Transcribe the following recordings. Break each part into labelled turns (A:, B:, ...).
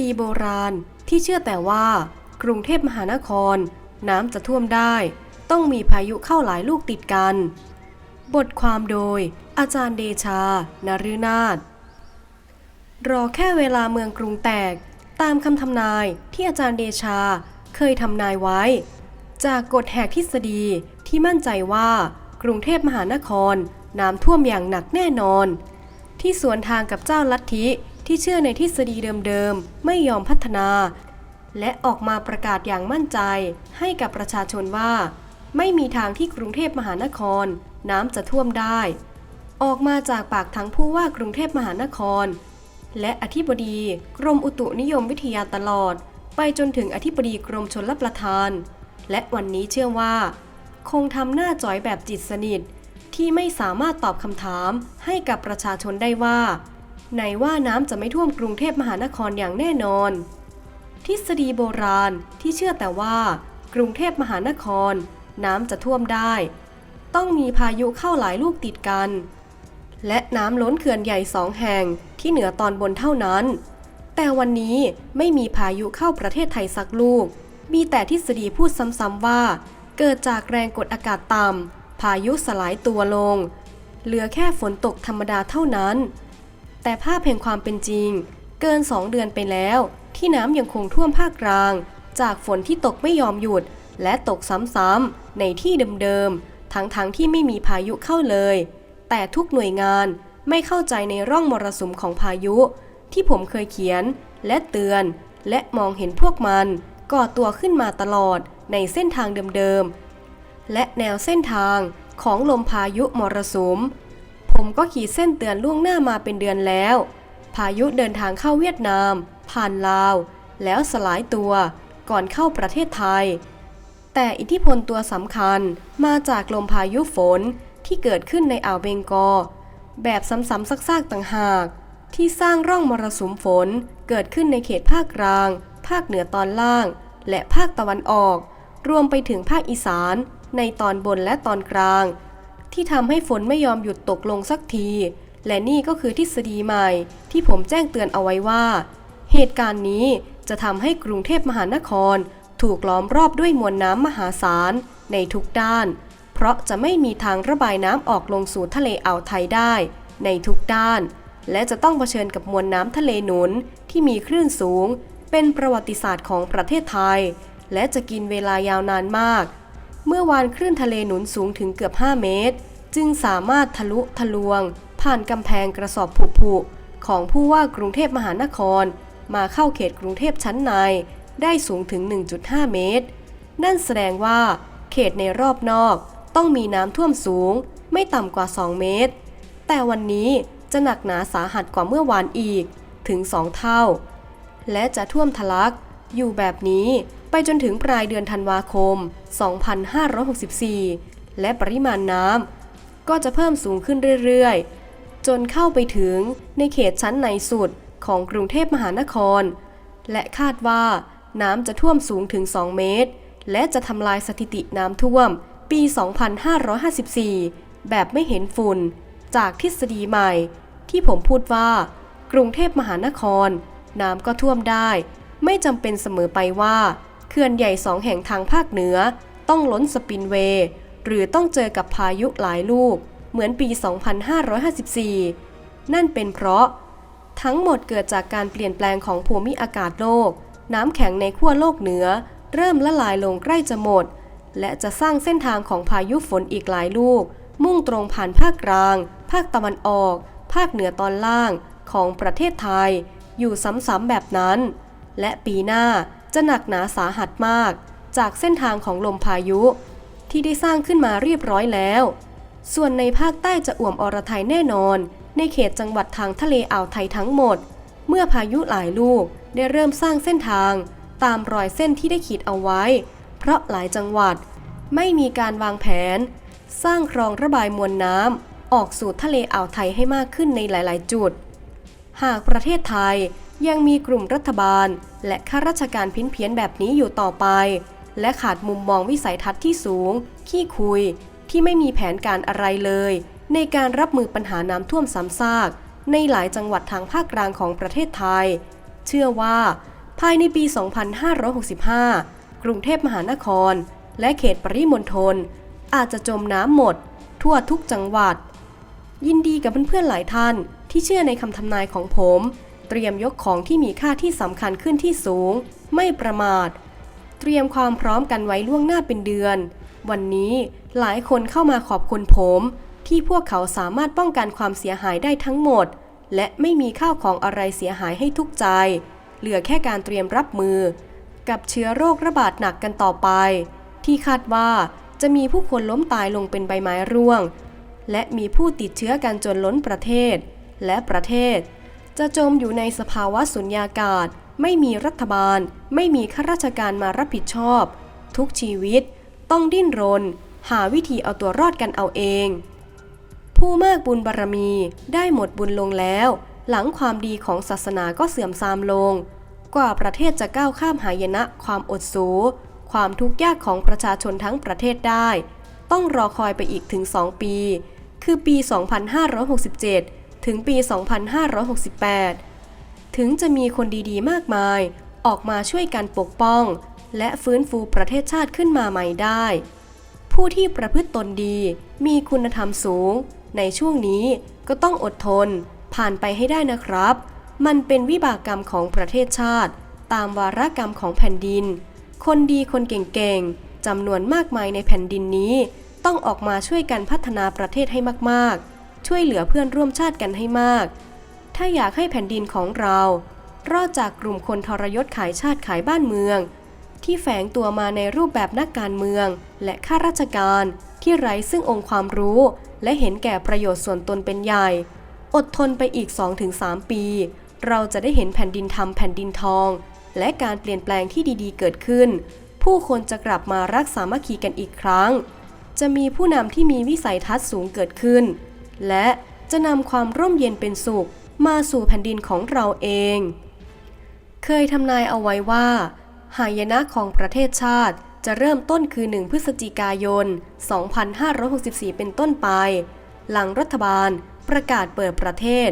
A: ฎีโบราณที่เชื่อแต่ว่า กรุงเทพมหานคร น้ำจะท่วมได้ ต้องมีพายุเข้าหลายลูกติดกัน บทความโดย อาจารย์เดชานฤนาถรอแค่เวลาเมืองกรุงแตก ตามคำทำนายที่อาจารย์เดชาเคยทำนายไว้ จากกฎแหกทฤษฎีที่มั่นใจว่า กรุงเทพมหานคร น้ำท่วมอย่างหนักแน่นอน ที่สวนทางกับเจ้าลัทธิ ที่เชื่อในทฤษฎีเดิมๆ ไม่ยอมพัฒนา และออกมาประกาศอย่างมั่นใจให้กับประชาชนว่า ไม่มีทางที่กรุงเทพมหานคร น้ำจะท่วมได้ ออกมาจากปากทั้งผู้ว่ากรุงเทพมหานคร และอธิบดีกรมอุตุนิยมวิทยาตลอด ไปจนถึงอธิบดีกรมชลประทาน และวันนี้เชื่อว่า คงทำหน้าจอยแบบจิตสนิทที่ไม่สามารถตอบคำถามให้กับประชาชนได้ว่า ไหนว่าน้ำจะไม่ท่วมกรุงเทพมหานครอย่างแน่นอน ทฤษฎีโบราณที่เชื่อแต่ว่า กรุงเทพมหานคร น้ำจะท่วมได้ ต้องมีพายุเข้าหลายลูกติดกัน และน้ำล้นเขื่อนใหญ่สองแห่งที่เหนือตอนบนเท่านั้น แต่วันนี้ไม่มีพายุเข้าประเทศไทยสักลูก มีแต่ทฤษฎีพูดซ้ำๆว่า เกิดจากแรงกดอากาศต่ำพายุสลายตัวลง เหลือแค่ฝนตกธรรมดาเท่านั้น แต่ภาพแห่งความเป็นจริง เกิน2เดือนไปแล้ว ที่น้ำยังคงท่วมภาคกลาง จากฝนที่ตกไม่ยอมหยุด และตกซ้ำๆในที่เดิมๆทั้งๆทที่ไม่มีพายุเข้าเลย แต่ทุกหน่วยงานไม่เข้าใจในร่องมรสุมของพายุ ที่ผมเคยเขียน และเตือน และมองเห็นพวกมัน ก่อตัวขึ้นมาตลอดในเส้นทางเดิมๆและแนวเส้นทางของลมพายุมรสุม ผมก็ขีดเส้นเตือนล่วงหน้ามาเป็นเดือนแล้ว พายุเดินทางเข้าเวียดนาม ผ่านลาว แล้วสลายตัวก่อนเข้าประเทศไทย แต่อิทธิพลตัวสำคัญมาจากลมพายุฝนที่เกิดขึ้นในอ่าวเบงกอ แบบซ้ำๆซากๆต่างหาก ที่สร้างร่องมรสุมฝนเกิดขึ้นในเขตภาคกลาง ภาคเหนือตอนล่าง และภาคตะวันออก รวมไปถึงภาคอีสาน ในตอนบนและตอนกลาง ที่ทำให้ฝนไม่ยอมหยุดตกลงสักที และนี่ก็คือทฤษฎีใหม่ที่ผมแจ้งเตือนเอาไว้ว่า เหตุการณ์นี้จะทำให้กรุงเทพมหานคร ถูกล้อมรอบด้วยมวลน้ำมหาศาลในทุกด้าน เพราะจะไม่มีทางระบายน้ำออกลงสู่ทะเลอ่าวไทยได้ ในทุกด้าน และจะต้องเผชิญกับมวลน้ำทะเลหนุนที่มีคลื่นสูง เป็นประวัติศาสตร์ของประเทศไทย และจะกินเวลายาวนานมาก เมื่อวานคลื่นทะเลหนุนสูงถึงเกือบ 5 เมตร จึงสามารถทะลุทะลวง ผ่านกำแพงกระสอบผุๆของผู้ว่ากรุงเทพมหานคร มาเข้าเขตกรุงเทพชั้นในได้สูงถึง 1.5 เมตร นั่นแสดงว่า เขตในรอบนอกต้องมีน้ำท่วมสูง ไม่ต่ำกว่า 2 เมตร แต่วันนี้จะหนักหนาสาหัสกว่าเมื่อวานอีกถึง 2 เท่า และจะท่วมทะลักอยู่แบบนี้ ไปจนถึงปลายเดือนธันวาคม 2564 และปริมาณน้ำก็จะเพิ่มสูงขึ้นเรื่อยๆ จนเข้าไปถึงในเขตชั้นในสุดของกรุงเทพมหานคร และคาดว่าน้ำจะท่วมสูงถึง 2 เมตร และจะทำลายสถิติน้ำท่วมปี 2554 แบบไม่เห็นฝุ่น จากทฤษฎีใหม่ ที่ผมพูดว่า กรุงเทพมหานคร น้ำก็ท่วมได้ ไม่จำเป็นเสมอไปว่า เขื่อนใหญ่สองแห่งทางภาคเหนือ ต้องล้นสปินเวย์ หรือต้องเจอกับพายุหลายลูก เหมือนปี 2554 นั่นเป็นเพราะ ทั้งหมดเกิดจากการเปลี่ยนแปลงของภูมิอากาศโลก น้ำแข็งในขั้วโลกเหนือ เริ่มละลายลงใกล้จะหมด และจะสร้างเส้นทางของพายุฝนอีกหลายลูก มุ่งตรงผ่านภาคกลาง ภาคตะวันออก ภาคเหนือตอนล่างของประเทศไทย อยู่ซ้ำๆแบบนั้น และปีหน้า จะหนักหนาสาหัสมาก จากเส้นทางของลมพายุ ที่ได้สร้างขึ้นมาเรียบร้อยแล้ว ส่วนในภาคใต้จะอ่วมอรไทยแน่นอน ในเขตจังหวัดทางทะเลอ่าวไทยทั้งหมด เมื่อพายุหลายลูกได้เริ่มสร้างเส้นทาง ตามรอยเส้นที่ได้ขีดเอาไว้ เพราะหลายจังหวัด ไม่มีการวางแผน สร้างคลองระบายมวลน้ำออกสู่ทะเลอ่าวไทยให้มากขึ้นในหลาย ๆ จุด หากประเทศไทย ยังมีกลุ่มรัฐบาล และข้าราชการพินเพี้ยนแบบนี้อยู่ต่อไป และขาดมุมมองวิสัยทัศน์ที่สูง ขี้คุย ที่ไม่มีแผนการอะไรเลย ในการรับมือปัญหาน้ำท่วมซ้ำซาก ในหลายจังหวัดทางภาคกลางของประเทศไทยเเชื่อว่า ภายในปี 2565 กรุงเทพมหานคร และเขตปริมณฑลอาจจะจมน้ำหมด ทั่วทุกจังหวัด ยินดีกับเพื่อนๆหลายท่านที่เชื่อในคำทำนายของผม เตรียมยกของที่มีค่าที่สำคัญขึ้นที่สูง ไม่ประมาท เตรียมความพร้อมกันไว้ล่วงหน้าเป็นเดือน วันนี้หลายคนเข้ามาขอบคุณผม ที่พวกเขาสามารถป้องกันความเสียหายได้ทั้งหมด และไม่มีข้าวของอะไรเสียหายให้ทุกใจ เหลือแค่การเตรียมรับมือ กับเชื้อโรคระบาดหนักกันต่อไป ที่คาดว่าจะมีผู้คนล้มตายลงเป็นใบไม้ร่วง และมีผู้ติดเชื้อกันจนล้นประเทศ และประเทศ จะจมอยู่ในสภาวะสุญญากาศ ไม่มีรัฐบาล ไม่มีข้าราชการมารับผิดชอบ ทุกชีวิตต้องดิ้นรน หาวิธีเอาตัวรอดกันเอาเอง ผู้มากบุญบารรมีได้หมดบุญลงแล้ว หลังความดีของศาสนาก็เสื่อมทรามลง กว่าประเทศจะก้าวข้ามหายนะ ความอดสูความทุกข์ยากของประชาชนทั้งประเทศได้ ต้องรอคอยไปอีกถึง 2 ปี คือปี 2567 ถึงปี 2568 ถึงจะมีคนดีๆ มากมาย ออกมาช่วยกันปกป้อง และฟื้นฟูประเทศชาติขึ้นมาใหม่ได้ ผู้ที่ประพฤติตนดี มีคุณธรรมสูง ในช่วงนี้ก็ต้องอดทน ผ่านไปให้ได้นะครับ มันเป็นวิบากกรรมของประเทศชาติ ตามวาระกรรมของแผ่นดิน คนดีคนเก่งๆจำนวนมากมายในแผ่นดินนี้ ต้องออกมาช่วยกันพัฒนาประเทศให้มากๆ ช่วยเหลือเพื่อนร่วมชาติกันให้มาก ถ้าอยากให้แผ่นดินของเรา รอดจากกลุ่มคนทรยศขายชาติขายบ้านเมือง ที่แฝงตัวมาในรูปแบบนักการเมือง และข้าราชการที่ไร้ซึ่งองค์ความรู้ และเห็นแก่ประโยชน์ส่วนตนเป็นใหญ่ อดทนไปอีก 2-3 ปี เราจะได้เห็นแผ่นดินทำแผ่นดินทอง และการเปลี่ยนแปลงที่ดีๆ เกิดขึ้น ผู้คนจะกลับมารักสามัคคีกันอีกครั้ง จะมีผู้นำที่มีวิสัยทัศน์สูงเกิดขึ้น และจะนำความร่มเย็นเป็นสุขมาสู่แผ่นดินของเราเอง เคยทำนายเอาไว้ว่า หายนะของประเทศชาติจะเริ่มต้นคือ 1 พฤศจิกายน 2564 เป็นต้นไป หลังรัฐบาลประกาศเปิดประเทศ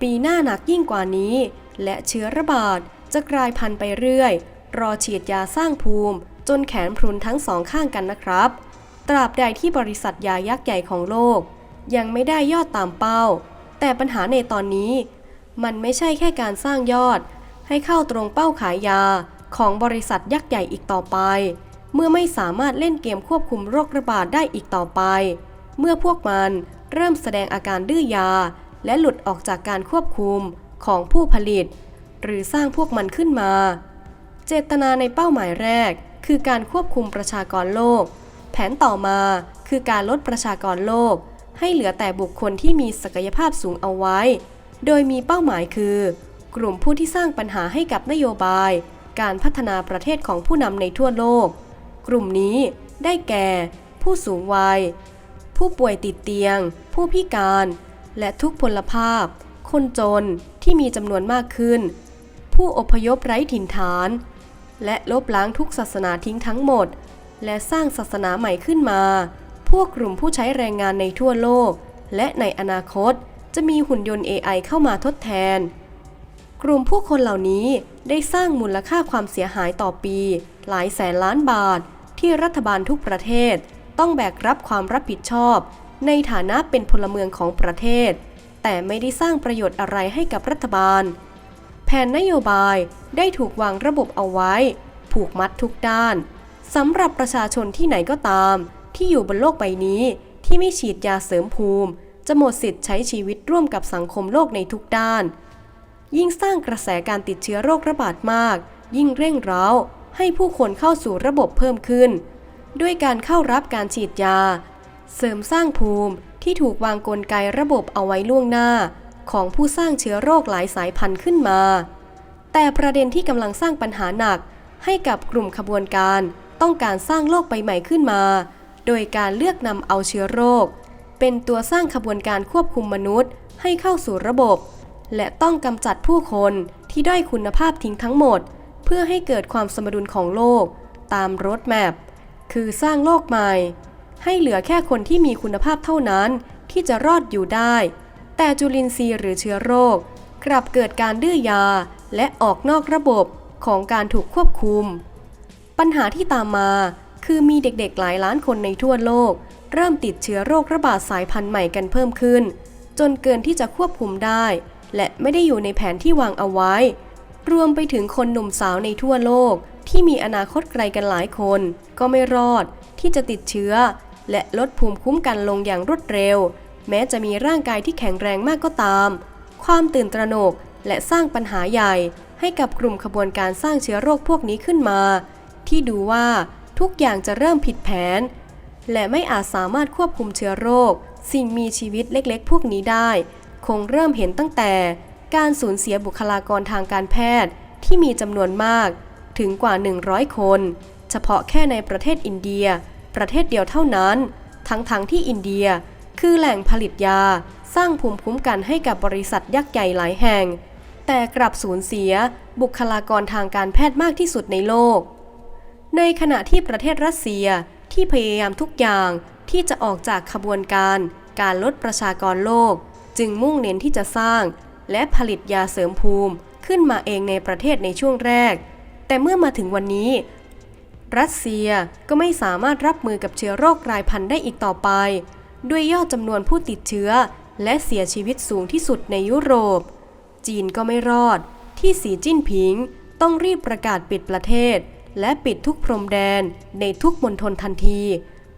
A: ปีหน้าหนักยิ่งกว่านี้ และเชื้อระบาดจะกลายพันธุ์ไปเรื่อย รอฉีดยาสร้างภูมิ จนแขนพรุนทั้งสองข้างกันนะครับ ตราบใดที่บริษัทยายักษ์ใหญ่ของโลก ยังไม่ได้ยอดตามเป้า แต่ปัญหาในตอนนี้ มันไม่ใช่แค่การสร้างยอด ให้เข้าตรงเป้าขายยาของบริษัทยักษ์ใหญ่อีกต่อไป เมื่อไม่สามารถเล่นเกมควบคุมโรคระบาดได้อีกต่อไป เมื่อพวกมันเริ่มแสดงอาการดื้อยา และหลุดออกจากการควบคุมของผู้ผลิต หรือสร้างพวกมันขึ้นมา เจตนาในเป้าหมายแรก คือการควบคุมประชากรโลก แผนต่อมาคือการลดประชากรโลก ให้เหลือแต่บุคคลที่มีศักยภาพสูงเอาไว้ โดยมีเป้าหมายคือ กลุ่มผู้ที่สร้างปัญหาให้กับนโยบาย การพัฒนาประเทศของผู้นำในทั่วโลก กลุ่มนี้ได้แก่ ผู้สูงวัย ผู้ป่วยติดเตียง ผู้พิการ และทุกพลภาพ คนจนที่มีจำนวนมากขึ้น ผู้อพยพไร้ถิ่นฐาน และลบล้างทุกศาสนาทิ้งทั้งหมด และสร้างศาสนาใหม่ขึ้นมา วกกลุ่มผู้ใช้แรงงานในทั่วโลก และในอนาคตจะมีหุ่นยนต์ AI เข้ามาทดแทน กลุ่มผู้คนเหล่านี้ได้สร้างมูลค่าความเสียหายต่อปี หลายแสนล้านบาท ที่รัฐบาลทุกประเทศ ต้องแบกรับความรับผิดชอบ ในฐานะเป็นพลเมืองของประเทศ แต่ไม่ได้สร้างประโยชน์อะไรให้กับรัฐบาล แผนนโยบายได้ถูกวางระบบเอาไว้ ผูกมัดทุกด้านสำหรับประชาชนที่ไหนก็ตาม ที่อยู่บนโลกใบนี้ ที่ไม่ฉีดยาเสริมภูมิ จะหมดสิทธิ์ใช้ชีวิตร่วมกับสังคมโลกในทุกด้าน ยิ่งสร้างกระแสการติดเชื้อโรคระบาดมาก ยิ่งเร่งเร้าให้ผู้คนเข้าสู่ระบบเพิ่มขึ้น ด้วยการเข้ารับการฉีดยา เสริมสร้างภูมิที่ถูกวางกลไกระบบเอาไว้ล่วงหน้า ของผู้สร้างเชื้อโรคหลายสายพันธุ์ขึ้นมา แต่ประเด็นที่กำลังสร้างปัญหาหนักให้กับกลุ่มขบวนการต้องการสร้างโลกใบใหม่ขึ้นมา โดยการเลือกนำเอาเชื้อโรค เป็นตัวสร้างขบวนการควบคุมมนุษย์ ให้เข้าสู่ระบบ และต้องกำจัดผู้คนที่ด้อยคุณภาพทิ้งทั้งหมด เพื่อให้เกิดความสมดุลของโลก ตามรถแมพคือสร้างโลกใหม่ ให้เหลือแค่คนที่มีคุณภาพเท่านั้นที่จะรอดอยู่ได้ แต่จุลินทรีย์หรือเชื้อโรค กลับเกิดการดื้อยาและออกนอกระบบของการถูกควบคุม ปัญหาที่ตามมา คือมีเด็กๆหลายล้านคนในทั่วโลก เริ่มติดเชื้อโรคระบาดสายพันธุ์ใหม่กันเพิ่มขึ้น จนเกินที่จะควบคุมได้ และไม่ได้อยู่ในแผนที่วางเอาไว้ รวมไปถึงคนหนุ่มสาวในทั่วโลก ที่มีอนาคตไกลกันหลายคน ก็ไม่รอดที่จะติดเชื้อ และลดภูมิคุ้มกันลงอย่างรวดเร็ว แม้จะมีร่างกายที่แข็งแรงมากก็ตาม ความตื่นตระหนกและสร้างปัญหาใหญ่ให้กับกลุ่มขบวนการสร้างเชื้อโรคพวกนี้ขึ้นมา ที่ดูว่า ทุกอย่างจะเริ่มผิดแผน และไม่อาจสามารถควบคุมเชื้อโรค สิ่งมีชีวิตเล็กๆ พวกนี้ได้ คงเริ่มเห็นตั้งแต่ การสูญเสียบุคลากรทางการแพทย์ที่มีจำนวนมากถึงกว่า 100 คน เฉพาะแค่ในประเทศอินเดีย ประเทศเดียวเท่านั้น ทั้งๆทที่อินเดียคือแหล่งผลิตยาสร้างภูมิคุ้มกันให้กับบริษัทยักษ์ใหญ่หลายแห่ง แต่กลับสูญเสียบุคลากรทางการแพทย์มากที่สุดในโลก ในขณะที่ประเทศรัสเซียที่พยายามทุกอย่างที่จะออกจากขบวนการการลดประชากรโลก จึงมุ่งเน้นที่จะสร้าง และผลิตยาเสริมภูมิขึ้นมาเองในประเทศในช่วงแรก แต่เมื่อมาถึงวันนี้ รัสเซียก็ไม่สามารถรับมือกับเชื้อโรคกลายพันธุ์ได้อีกต่อไป ด้วยยอดจำนวนผู้ติดเชื้อ และเสียชีวิตสูงที่สุดในยุโรป จีนก็ไม่รอด ที่สีจิ้นผิงต้องรีบประกาศปิดประเทศ และปิดทุกพรมแดนในทุกมณฑลทันที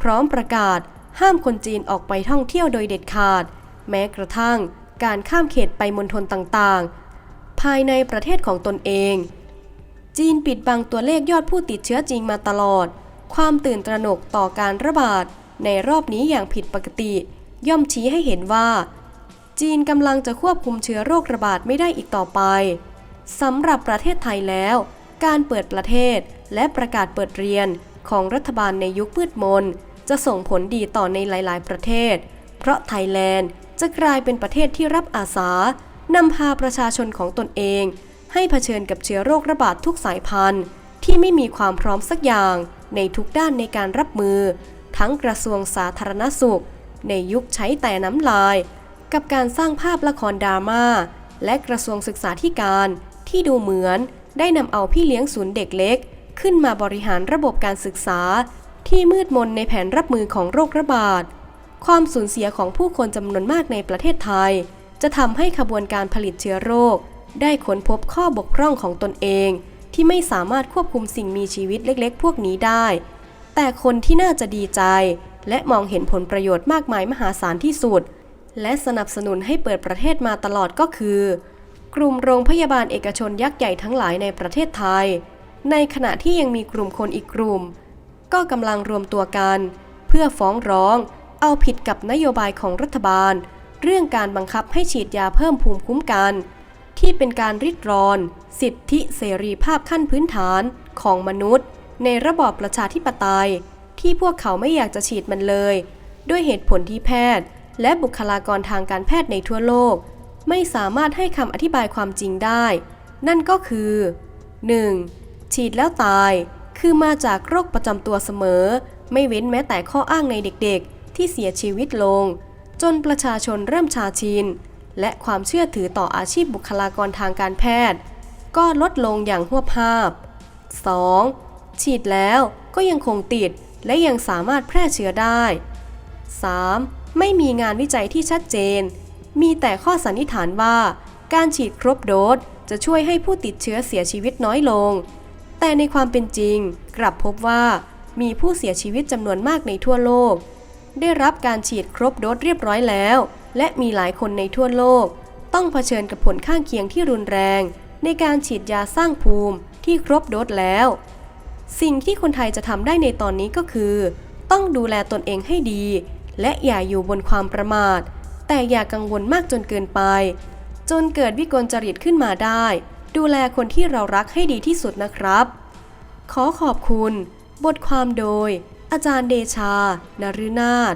A: พร้อมประกาศห้ามคนจีนออกไปท่องเที่ยวโดยเด็ดขาด แม้กระทั่งการข้ามเขตไปมณฑลต่างๆ ภายในประเทศของตนเอง จีนปิดบังตัวเลขยอดผู้ติดเชื้อจริงมาตลอด ความตื่นตระหนกต่อการระบาด ในรอบนี้อย่างผิดปกติ ย่อมชี้ให้เห็นว่า จีนกำลังจะควบคุมเชื้อโรคระบาดไม่ได้อีกต่อไปสำหรับประเทศไทยแล้ว การเปิดประเทศ และประกาศเปิดเรียนของรัฐบาลในยุคมืดมน จะส่งผลดีต่อในหลาย ๆ ประเทศ เพราะไทยแลนด์จะกลายเป็นประเทศที่รับอาสานำพาประชาชนของตนเอง ให้เผชิญกับเชื้อโรคระบาดทุกสายพันธุ์ ที่ไม่มีความพร้อมสักอย่างในทุกด้านในการรับมือ ทั้งกระทรวงสาธารณสุข ในยุคใช้แต่น้ำลาย กับการสร้างภาพละครดราม่าและกระทรวงศึกษาธิการที่ดูเหมือนได้นำเอาพี่เลี้ยงศูนย์เด็กเล็ก ขึ้นมาบริหารระบบการศึกษา ที่มืดมนในแผนรับมือของโรคระบาด ความสูญเสียของผู้คนจำนวนมากในประเทศไทย จะทำให้ขบวนการผลิตเชื้อโรค ได้ค้นพบข้อบกพร่องของตนเอง ที่ไม่สามารถควบคุมสิ่งมีชีวิตเล็กๆ พวกนี้ได้ แต่คนที่น่าจะดีใจ และมองเห็นผลประโยชน์มากมายมหาศาลที่สุด และสนับสนุนให้เปิดประเทศมาตลอดก็คือ กลุ่มโรงพยาบาลเอกชนยักษ์ใหญ่ทั้งหลายในประเทศไทย ในขณะที่ยังมีกลุ่มคนอีกกลุ่ม ก็กำลังรวมตัวกัน เพื่อฟ้องร้อง เอาผิดกับนโยบายของรัฐบาล เรื่องการบังคับให้ฉีดยาเพิ่มภูมิคุ้มกัน ที่เป็นการริดรอน สิทธิเสรีภาพขั้นพื้นฐานของมนุษย์ ในระบอบประชาธิปไตย ที่พวกเขาไม่อยากจะฉีดมันเลย ด้วยเหตุผลที่แพทย์ และบุคลากรทางการแพทย์ในทั่วโลก ไม่สามารถให้คำอธิบายความจริงได้ นั่นก็คือ 1. ฉีดแล้วตาย คือมาจากโรคประจำตัวเสมอ ไม่เว้นแม้แต่ข้ออ้างในเด็กๆ ที่เสียชีวิตลง จนประชาชนเริ่มชาชิน และความเชื่อถือต่ออาชีพบุคลากรทางการแพทย์ ก็ลดลงอย่างหัวภาพ 2. ฉีดแล้วก็ยังคงติดและยังสามารถแพร่เชื้อได้ 3. ไม่มีงานวิจัยที่ชัดเจน มีแต่ข้อสันนิษฐานว่า การฉีดครบโดสจะช่วยให้ผู้ติดเชื้อเสียชีวิตน้อยลง แต่ในความเป็นจริง กลับพบว่ามีผู้เสียชีวิตจำนวนมากในทั่วโลก ได้รับการฉีดครบโดสเรียบร้อยแล้ว และมีหลายคนในทั่วโลก ต้องเผชิญกับผลข้างเคียงที่รุนแรง ในการฉีดยาสร้างภูมิที่ครบโดสแล้ว สิ่งที่คนไทยจะทำได้ในตอนนี้ก็คือ ต้องดูแลตนเองให้ดี และอย่าอยู่บนความประมาท แต่อย่ากังวลมากจนเกินไป จนเกิดวิกลจริตขึ้นมาได้ ดูแลคนที่เรารักให้ดีที่สุดนะครับ ขอขอบคุณ บทความโดย อาจารย์เดชา นฤนาถ